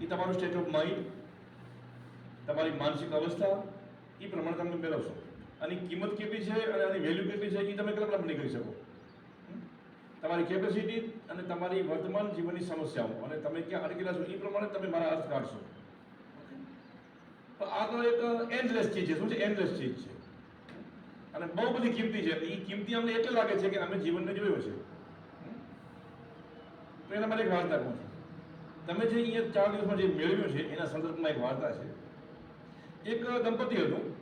એ તમારું state of mind તમારી માનસિક અવસ્થા એ પ્રમાણે તમે મેળવશો. આની કિંમત કેટલી છે અને આની વેલ્યુ કેટલી છે એ તમે કલ્પના કરી શકો. તમારી કેપેસિટી અને તમારી વર્તમાન જીવનની સમસ્યાઓ. અને તમે ક્યાં અટકેલા છો એ પ્રમાણે તમે મારા અર્થ કાઢશો. તો આ તો એક એન્ડલેસ ચીજ છે. શું છે? એન્ડલેસ ચીજ છે. અને બહુ બધી કિંમતી છે. એ કિંમતી અમને એટલે લાગે છે કે અમે જીવનને જોયો છે. તો એના માટે એક વાર્તા કહું છું. તમે જે અહીંયા ચાર દિવસમાં જે મેળવ્યું છે, એના સંદર્ભમાં એક વાર્તા છે. એક દંપતી હતું.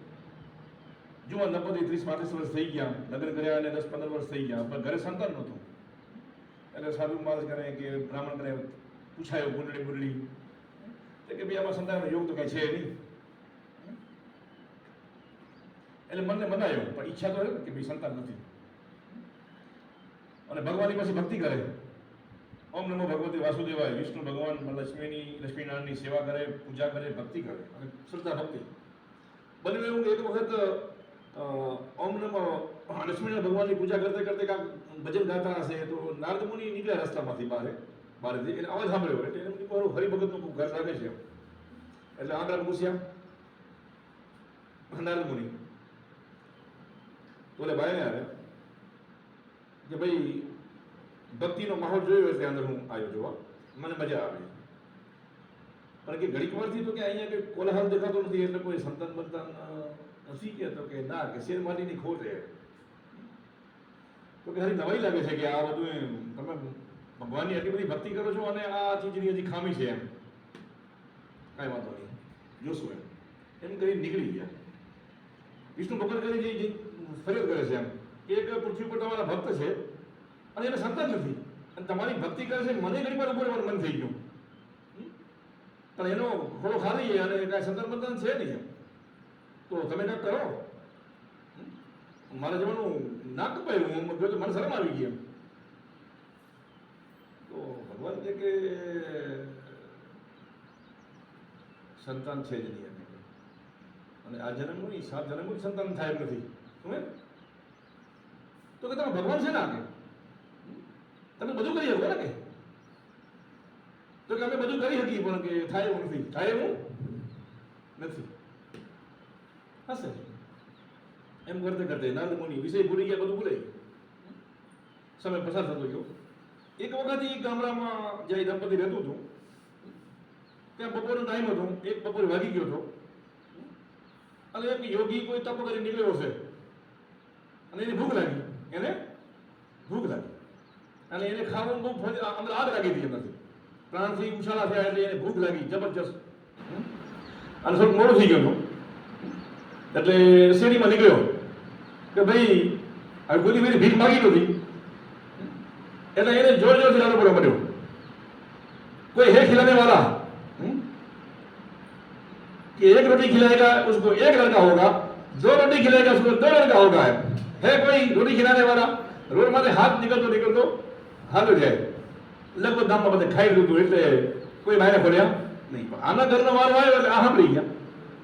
જુવાન દંપતી ત્રીસ, પાંત્રીસ વર્ષ થઈ ગયા, લગ્ન કર્યા અને દસ, પંદર વર્ષ થઈ ગયા, પણ ઘરે સંતાન નહોતું. એટલે સાધુ મહારાજ કરે કે, બ્રાહ્મણ કરે પૂછાયો બુંડળી. તો કે ભાઈ, આમાં સંતાનનો યોગ તો કઈ છે નહીં. એટલે મનને મનાયો, પણ ઈચ્છા તો કે ભાઈ, સંતાન નથી. અને ભગવાનની પાસે ભક્તિ કરે. ઓમ નમો ભગવતી વાસુદેવાય, વિષ્ણુ ભગવાન લક્ષ્મીની, લક્ષ્મીનારાયણની સેવા કરે, પૂજા કરે, ભક્તિ કરે અને શ્રદ્ધા ભક્તિ. બન્યું એવું એક વખત ઓમ નમો, લક્ષ્મીનારાયણ ભગવાનની પૂજા કરતે કરતા કાંક ભજન ગાતા હશે તો નારદ મુનિ નીકળ્યા રસ્તામાંથી બહાર, બહારથી. એને અવાજ સાંભળ્યો, એટલે એને કીધું હરિભગતનું ઘર લાગે છે. એટલે આગળ પૂછ્યા નારદ મુનિ. ભાઈ ને કે ભાઈ ભક્તિનો માહોલ જોયો એટલે અંદર હું આવ્યો જોવા. મને મજા આવી. કારણ કે ઘડીક વારથી તો કે અહીંયા કે કોલાહલ દેખાતો નથી, એટલે કોઈ સંતાન બંતાન નથી કે તો કે ના, કે શેર માટીની ખોટ એ તો કે હરી નવાઈ લાગે છે કે આ બધું તમે ભગવાનની આટલી બધી ભક્તિ કરો છો અને આ ચીજની હજી ખામી છે એમ. કાંઈ વાંધો નહીં. જોશું એમ. એમ કરી નીકળી ગયા. વિષ્ણુ ભગવાન કરી જે ફરિયાદ કરે છે એમ એક પૃથ્વી પર તમારા ભક્ત છે અને એને સંતાન નથી. અને તમારી ભક્તિ કરે છે, મને ઘણી વાર ઊભો મન થઈ ગયું. પણ એનો ઘોડો ખાલી અને કાંઈ સંતાન બંતાન છે નહીં તો તમે કાંઈક કરો? મારા જવાનું ના કપાયું, હું જોયું તો મને શરમ આવી ગઈ એમ. તો ભગવાન કહે કે, સંતાન છે જ નહીં અને આ જન્મનું સાત જન્મનું સંતાન થાય એમ નથી. શું? તો કે તમે ભગવાન છે ને આગે તમે બધું કરી શકો ને કે? તો કે અમે બધું કરી શકીએ, પણ કે થાય એવું નથી. થાય એવું નથી. હશે. એમ કરતે કરતે નંદ મુનિ વિષય ભૂલી ગયા, બધું ભૂલાઈ. સમય પસાર થતો ગયો. એક વખત એ ગામડામાં જે દંપતી રહેતું હતું, ત્યાં બપોરનો ટાઈમ હતો, એક બપોરે વાગી ગયો હતો. અને એક યોગી કોઈ તપ કરી નીકળ્યો હશે. અને એને ભૂખ લાગી. એને ભૂખ લાગી. અને એને ખાવાનું બહુ ફજ- આ- અંદર આગ લાગી હતી એમનાથી પ્રાણથી ઉછાળા થયા એટલે એને ભૂખ લાગી જબરજસ્ત અને થોડુંક મોડું થઈ ગયું હતું એટલે શેરીમાં નીકળ્યો કે ભાઈ હવે ગોલી મેરી ભીખ માગી નહોતી એટલે એને જોર જોરથી લાડો પડ્યો મળ્યો कोई है खिलाने वाला हम्म? कि एक रोटी खिलाएगा उसको एक लड़का होगा दो रोटी खिलाएगा उसको दो लड़का होगा है है कोई रोटी खिलाने वाला રોડ માંથી હાથ નીકળતો નીકળતો હાલું જાય. લગભગ ગામમાં બધા ખાઈ લીધું એટલે કોઈ બહાર પડ્યા નહીં. પણ આના ઘરનો વારો આવ્યો એટલે આ સાંભળી ગયા.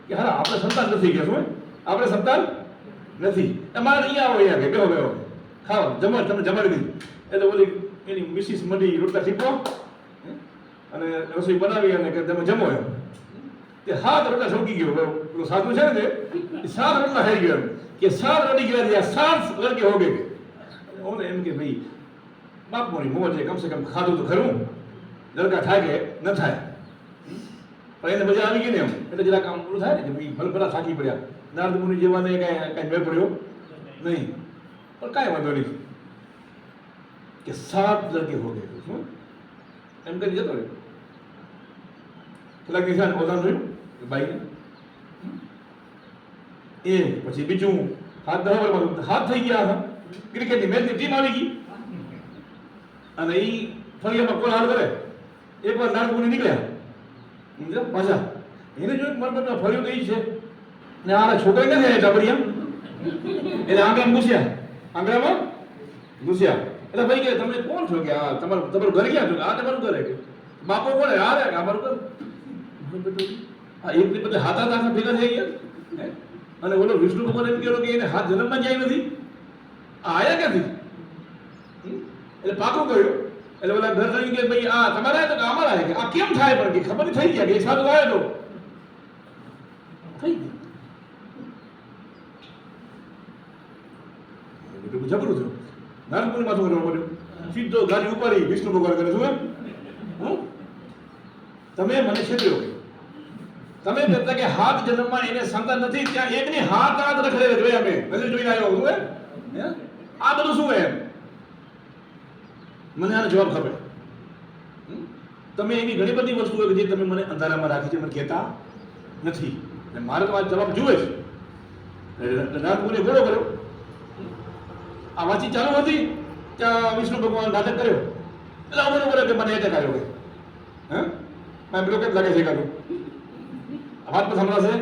કે હા આપણે સંતાન નથી કે શું આપણે સંતાન નથી. મારે અહીંયા આવો અહીંયા કે બેહો બેહો. ખાઓ. જમો તમે જમાડી દીધું. એટલે ઓલી એની મિસિસ મળી રોટલા શીખો અને રસોઈ બનાવી અને કે તમે જમો એમ. તે હાથ રોટલા છોકી ગયો. પેલો સાધુ છે ને તે? સાત રોટલા થઈ ગયો એમ. કે સાત રડી ગયા સાત લડકે હો ગઈ એમ કે ભાઈ બાપ મોરી મોજ છે કમ સે કમ ખાધું તો ખરું લડકા થાય કે ન થાય પણ એને મજા આવી ગઈ ને એમ એટલે જરાક આમ પૂરું થાય ને કે ભલે ભલા થાકી પડ્યા નારદ મુનિ જેવાને કાંઈ કાંઈ મેળ પડ્યો નહીં પણ કાંઈ વાંધો નહીં કે સાત લડકે હો ગए શું એમ કરી જતો રહ્યો કેટલાક દિવસ ઓધાન રહ્યું કે બાઈને એ પછી બીજું હાથ ધરાવર હાથ થઈ ગયા હતા ક્રિકેટની મેચની ટીમ આવી ગઈ અને એ ફળિયામાં કોણ હાર કરે? એકવાર નારદમુનિ નીકળ્યા. સમજો પાછા. એને જોયું મારા બધા ફળિયું તો ઈ છે. ને આના છોકરા નથી આવ્યા એમ. એટલે આંગણામાં ઘૂસ્યા. આંગળામાં ઘૂસ્યા. એટલે ભાઈ કે તમે કોણ છો કે આ? તમારું તમારું ઘર ક્યાં છો આ તમારું ઘર કે? બાપો કોણ આ રે કે? અમારું ઘર? આ એક બધા હાથા હાથા ભેગા થઈ ગયા. અને ઓલો વિષ્ણુ ભગવાન એમ કહેલો કે એને હાથ જન્મમાં જાય નથી? આ આયા ક્યાંથી? એટલે પાકું કહ્યું એટલે બધા ઘર થયું કે ભાઈ, આ તમારા તો કે અમારા કે આ કેમ થાય પણ કે ખબર થઈ ગયા કે એક સાધુ આવ્યો તો? થઈ ગયું. જબરું થયું નાનપુરી માથું કરવા પડ્યું? સીધો ગાડી ઉપાડી વિષ્ણુ ભગવાન કરે શું એમ? તમે મને છેતર્યો તમે કહેતા કે હાથ જન્મમાં એને સંતાન નથી, ત્યાં એકની હાથ હાથ રખડે જોઈ અમે નજર જોઈને આવ્યો હું? આ બધું શું એમ? મને આનો જવાબ ખબર? તમે એવી ઘણી બધી વસ્તુઓ કે જે તમે મને અંધારામાં રાખી છે, મને કહેતા નથી. અને મારે તો આ જવાબ જુએ છે. નાથપુરે ઘોડો કર્યો. આ વાંચી ચાલુ હતી ત્યાં વિષ્ણુ ભગવાન નાટક કર્યો. એટલે અમને બોલે કે મને એટેક આવ્યો હે? મેં પેલો કેમ લાગે છે કાઢું વાત પણ સંભળાશે.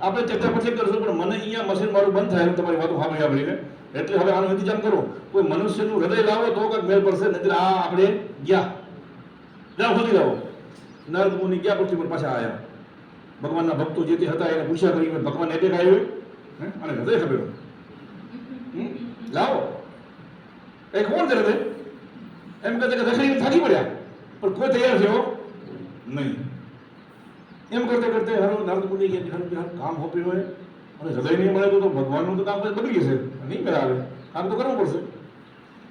આપણે ચર્ચા પછી કરશું, પણ મને અહીંયા મશીન મારું બંધ થાય તમારી વાતો સાંભળી સાંભળીને એટલે હવે આનો ઇંતજામ કરો કોઈ મનુષ્યનું હૃદય લાવો તો કંઈક મેળ પડશે નહીં આ આપણે ગયા. ત્યાં ખોલી લાવો. નારદ મુનિ ગયા પૃથ્વી પર પાછા આવ્યા ભગવાનના ભક્તો જે તે હતા એને પૂછ્યા કરી ભગવાન એટેક આવ્યો અને હૃદય ખબર? લાવો. એ કોણ હૃદય એમ કહે કે રખડી થાકી પડ્યા. પણ કોઈ તૈયાર થયો નહીં. એમ કરતે કરતે હર નારદ મુનિ કે કામ હોપ્યું હોય અને હૃદય નહીં મળે તો ભગવાનનું તો કામ બગડી જશે. નહીં આવે કામ તો કરવું પડશે.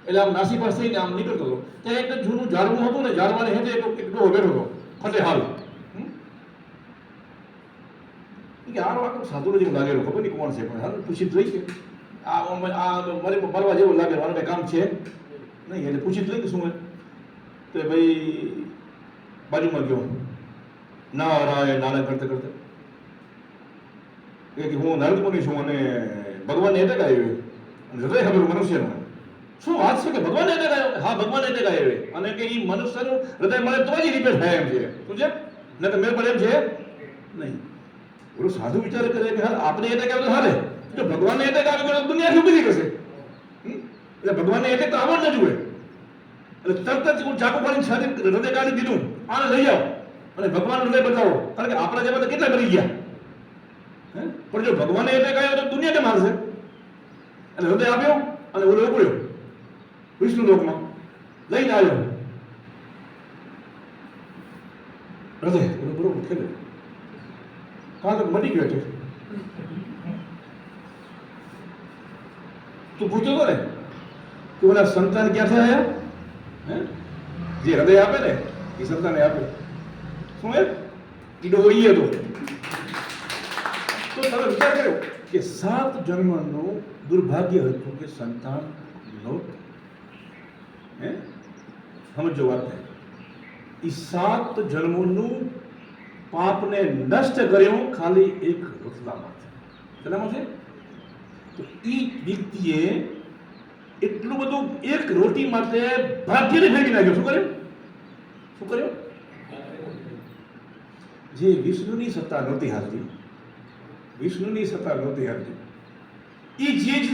એટલે આમ નાસી પાસે થઈને આમ નીકળતો હતો. ત્યાં એક જૂનું ઝાડવું હતું ને, ઝાડવાને હેઠે એક ડોહો બેઠો હતો ફતે હાલ? કે આ આખો સાધુ જેવું લાગેલું ખબર નહીં કોણ છે, પણ હાલ પૂછી લઈ કે. આ આમ- આ મને મરે મરવા જેવું લાગે, મારે કામ છે? નહીં, એટલે પૂછી જ લઈ કે શું? તો ભાઈ બાજુમાં ગયો. નારાયણ નારાયણ કરતે કરતે. કે હું નારદ મુનિ છું અને ભગવાનને એટેક આવ્યો હૃદય ખબર મનુષ્યનો. શું વાત છે કે ભગવાન એને આવ્યો હા, ભગવાન એટેક આવ્યો અને કે એ મનુષ્યનું હૃદય મળે તો જ રિપેર થાય એમ છે. શું છે? ને તો મેળ પડે એમ છે? નહીં. ઓલો સાધુ વિચાર કરે કે હાલ આપણે આવ્યો તો હાલે? જો ભગવાનને એટેક આવ્યો તો દુનિયા ઊભી થઈ જશે. એટલે ભગવાનને એને તો આવડ ન જુએ એટલે તરત જ હું ચાકુ પાડીને છાતી હૃદય કાઢી દીધું આને લઈ જાઓ અને ભગવાન હૃદય બદલાવો. કારણ કે આપણા જેવા તો કેટલા મરી ગયા? પણ જો ભગવાને એને ગાયો તો દુનિયા કેમ એટલે હૃદય આપ્યો અને ઓલો ઉપડ્યો વિષ્ણુ લોકમાં લઈને આવ્યો હૃદય એનો બરોબર ખેલે કાં તો મટી ગયો છે તું પૂછતો હતો ને કે ઓલા સંતાન ક્યાંથી આવ્યા હે જે હૃદય આપે ને એ સંતાને આપે શું એ કીડો ઈ હતો તો તમે વિચાર કર્યો કે સાત જન્મનું દુર્ભાગ્ય હતું કે સંતાન નહોતું. હે? સમજો વાત એ સાત જન્મોનું પાપને નષ્ટ કર્યું ખાલી એક રોટલામાં શેનામાં છે? તો એ વ્યક્તિએ એટલું બધું એક રોટી માટે ભાગ્યને ફેંકી નાખ્યો. શું કર્યું? શું કર્યું? જે વિષ્ણુની સત્તા નહોતી હાલતી વિષ્ણુની સત્તા નહોતી હાલતી. એ ચીજ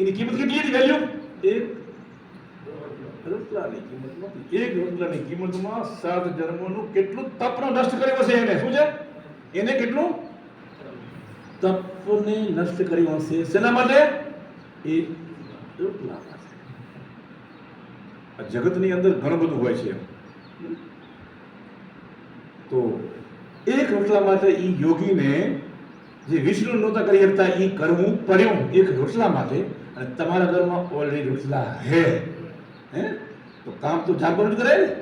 એની કિંમત કેટલી હતી વેલ્યુ? એક રોટલાની કિંમત નહોતી. એક રોટલાની કિંમતમાં સાત જન્મોનું કેટલું તપનો નષ્ટ કર્યો હશે એને? શું છે? એને કેટલું? તપને નષ્ટ કર્યો હશે. શેના માટે? એ રોટલા જગતની અંદર ઘણું બધું હોય છે. તો એક રોટલા માટે એ યોગીને જે વિષ્ણુ નહોતા કરી શકતા, એ કરવું પડ્યું. એક રોટલા માટે અને તમારા ઘરમાં ઓલરેડી રોટલા હે. હે? તો કામ તો જાગવાનું જ કરે ને.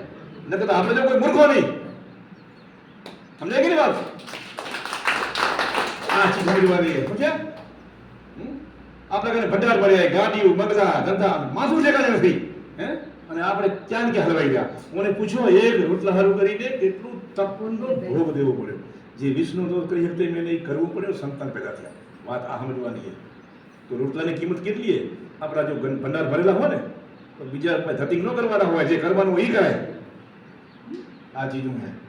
નકર તો આપણે તો કોઈ મૂર્ખો નહીં. સમજાય કે વાત? આ ચીજ સમજવાની છે. સમજ્યા? આપણે કને ભંડાર ભર્યા ગાડીઓ બગલા ધંધા, માથું ઠેકાણે નથી. હે? અને આપણે ક્યાં ક્યાં હલવાઈ ગયા? મને પૂછો, એક રોટલા હારું કરીને કેટલું તપનો ભોગ દેવો પડ્યો. જે વિષ્ણુ તો કરી શકતે મેં નહીં કરવું પડ્યો, સંતાન પેદા થયા. વાત આ સમજવાની છે. તો રોટલાની કિંમત કેટલી છે? આપણા જો ભંડાર ભરેલા હોય ને, તો બીજા ધતિંગ ન કરવાના હોય, જે કરવાનું એ કરાય. આ ચીજું છે.